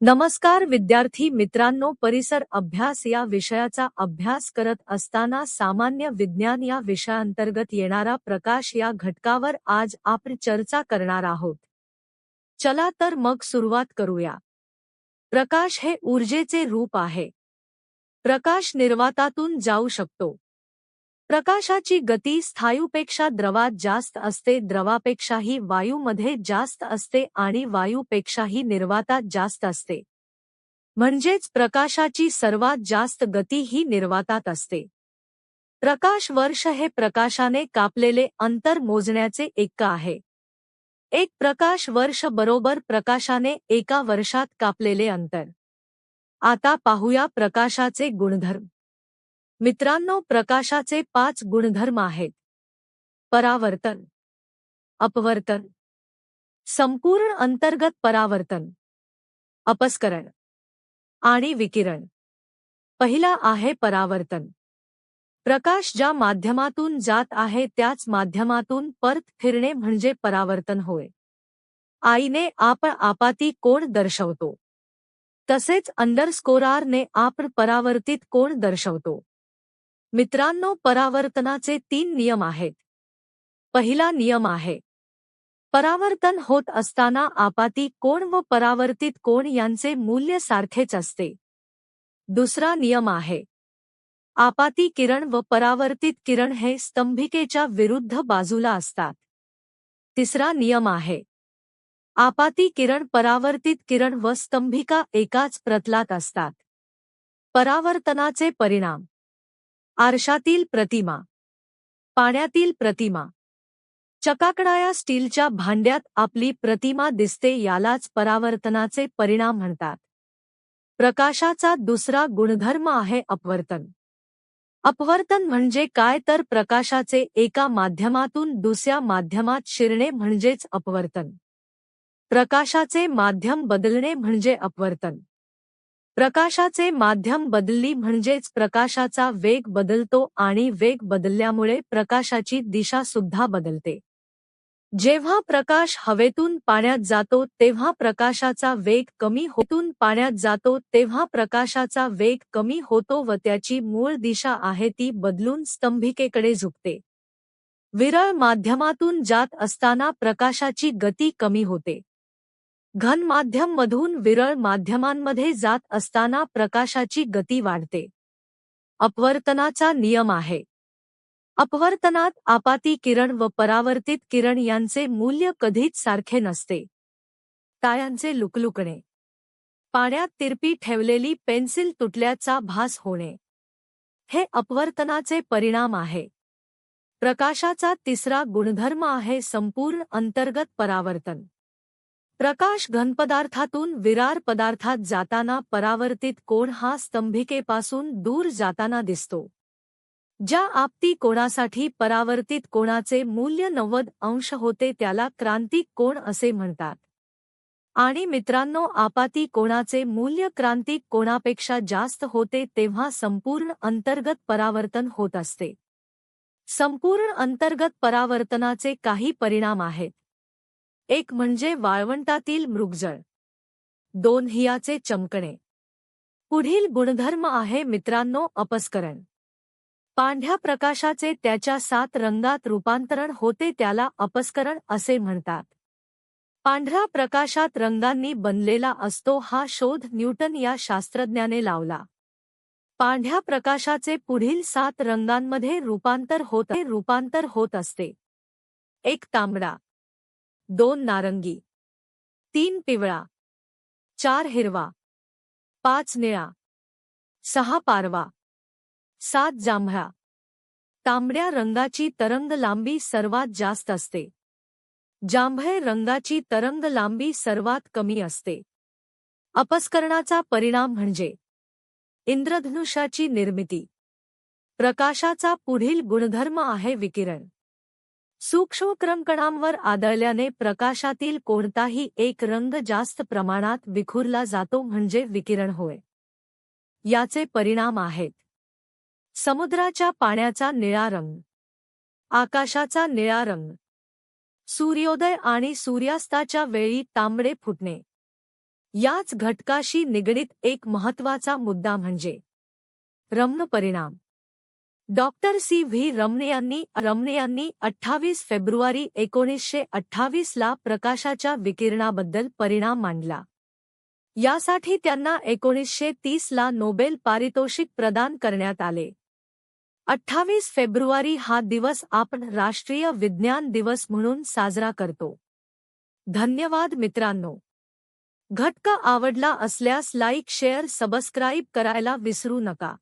नमस्कार विद्यार्थी मित्रांनो परिसर अभ्यास या विषयाचा अभ्यास करत असताना सामान्य विज्ञान या विषयांतर्गत येणारा प्रकाश या घटकावर आज आपण चर्चा करणार आहोत. चला तर मग सुरुवात करूया. प्रकाश हे ऊर्जेचे रूप आहे. प्रकाश निर्वातातून जाऊ शकतो. प्रकाशाची गती स्थायूपेक्षा द्रवात जास्त असते द्रवापेक्षाही वायूमध्ये जास्त असते आणि वायूपेक्षाही निर्वातात जास्त असते. म्हणजेच प्रकाशाची सर्वात जास्त गती ही निर्वातात असते. प्रकाश वर्ष हे प्रकाशाने कापलेले अंतर मोजण्याचे एक आहे. एक प्रकाश वर्ष बरोबर प्रकाशाने एका वर्षात कापलेले अंतर. आता पाहूया प्रकाशाचे गुणधर्म. मित्रांनो प्रकाशाचे पाच गुणधर्म आहेत. परावर्तन अपवर्तन संपूर्ण अंतर्गत परावर्तन अपस्करण आणि विकिरण. पहिला आहे परावर्तन. प्रकाश ज्या माध्यमातून जात आहे त्याच माध्यमातून परत फिरणे म्हणजे परावर्तन होय. आईने आपण आपाती कोण दर्शवतो? तसेच अंडरस्कोरारने आपण परावर्तित कोण दर्शवतो? मित्रांनो परावर्तनाचे तीन नियम आहेत. पहिला नियम आहे परावर्तन होत असताना आपाती कोण व परावर्तित कोण यांचे मूल्य सारखेच असते. दुसरा नियम आहे आपाती किरण व परावर्तित किरण हे स्तंभिकेच्या विरुद्ध बाजूला असतात. तिसरा नियम आहे आपाती किरण परावर्तित किरण व स्तंभिका एकाच प्रतलात असतात. परावर्तनाचे परिणाम आरशातील प्रतिमा. पाण्यातील प्रतिमा. चकाकणाया स्टीलच्या भांड्यात आपली प्रतिमा दिसते यालाच परावर्तनाचे परिणाम म्हणतात. प्रकाशाचा दुसरा गुणधर्म आहे अपवर्तन. अपवर्तन म्हणजे काय तर प्रकाशाचे एका माध्यमातून दुसऱ्या माध्यमात शिरणे म्हणजेच अपवर्तन. प्रकाशाचे माध्यम बदलणे म्हणजे अपवर्तन. प्रकाशाचे माध्यम बदलली म्हणजेच प्रकाशाचा वेग बदलतो आणि वेग बदलल्यामुळे प्रकाशाची दिशा सुद्धा बदलते. जेव्हा प्रकाश हवेतून पाण्यात जातो तेव्हा प्रकाशाचा वेग कमी होतून पाण्यात जातो तेव्हा प्रकाशाचा वेग कमी होतो व त्याची मूळ दिशा आहे ती बदलून स्तंभिकेकडे झुकते. विरळ माध्यमातून जात असताना प्रकाशाची गती कमी होते. घन माध्यम मधून विरळ माध्यमांमध्ये जात असताना प्रकाशाची गती वाढते. अपवर्तनाचा नियम आहे. अपवर्तनात आपाती किरण व परावर्तित किरण यांचे मूल्य कधीच सारखे नसते. टायांचे लुकलुकणे. पाण्यात तिरपी ठेवलेली पेन्सिल तुटल्याचा भास होणे. हे अपवर्तनाचे परिणाम आहे. प्रकाशाचा तिसरा गुणधर्म आहे संपूर्ण अंतर्गत परावर्तन. प्रकाश घनपदार्थातून विरार पदार्थात जाताना परावर्तित कोण हा स्तंभिकेपासून दूर जाताना दिसतो. ज्या आपती कोणासाठी परावर्तित कोणाचे मूल्य नव्वद अंश होते त्याला क्रांतिक कोण असे म्हणतात. आणि मित्रांनो आपाती कोणाचे मूल्य क्रांतिक कोणापेक्षा जास्त होते तेव्हा संपूर्ण अंतर्गत परावर्तन होत असते. संपूर्ण अंतर्गत परावर्तनाचे काही परिणाम आहेत. एक म्हणजे वाळवंटातील मृगजळ. दोन हियाचे चमकणे. पुढील गुणधर्म आहे मित्रांनो अपस्करण. पांढ्या प्रकाशाचे त्याच्या सात रंगात रूपांतरण होते त्याला अपस्करण असे म्हणतात. पांढऱ्या प्रकाशात रंगांनी बनलेला असतो हा शोध न्यूटन या शास्त्रज्ञाने लावला. पांढ्या प्रकाशाचे पुढील सात रंगांमध्ये रूपांतर होत रूपांतर होत असते. एक तांबडा. दोन नारंगी तीन पिवळा चार हिरवा पाच निळा सहा पारवा सात जांभळा. तांबड्या रंगाची तरंग लांबी सर्वात जास्त असते. जांभळे रंगाची तरंग लांबी सर्वात कमी असते. अपस्करणाचा परिणाम म्हणजे इंद्रधनुष्याची निर्मिती. प्रकाशाचा पुढील गुणधर्म आहे विकिरण. सूक्ष्म क्रमकणांवर आदळल्याने प्रकाशातील कोणताही एक रंग जास्त प्रमाणात विखुरला जातो म्हणजे विकिरण होय. याचे परिणाम आहेत. समुद्राच्या पाण्याचा निळा रंग. आकाशाचा निळा रंग. सूर्योदय आणि सूर्यास्ताच्या वेळी तांबडे फुटणे. याच घटकाशी निगडीत एक महत्त्वाचा मुद्दा म्हणजे रम्न परिणाम. डॉक्टर सी व्ही रमणे यांनी रमणे यांनी अठ्ठावीस फेब्रुवारी एकोणीसशे अठ्ठावीस ला प्रकाशाच्या विकिरणाबद्दल परिणाम मांडला. यासाठी त्यांना एकोणीसशे तीस ला नोबेल पारितोषिक प्रदान करण्यात आले. अठ्ठावीस फेब्रुवारी हा दिवस आपण राष्ट्रीय विज्ञान दिवस म्हणून साजरा करतो. धन्यवाद मित्रांनो. घटका आवडला असल्यास लाईक शेअर सबस्क्राईब करायला विसरू नका.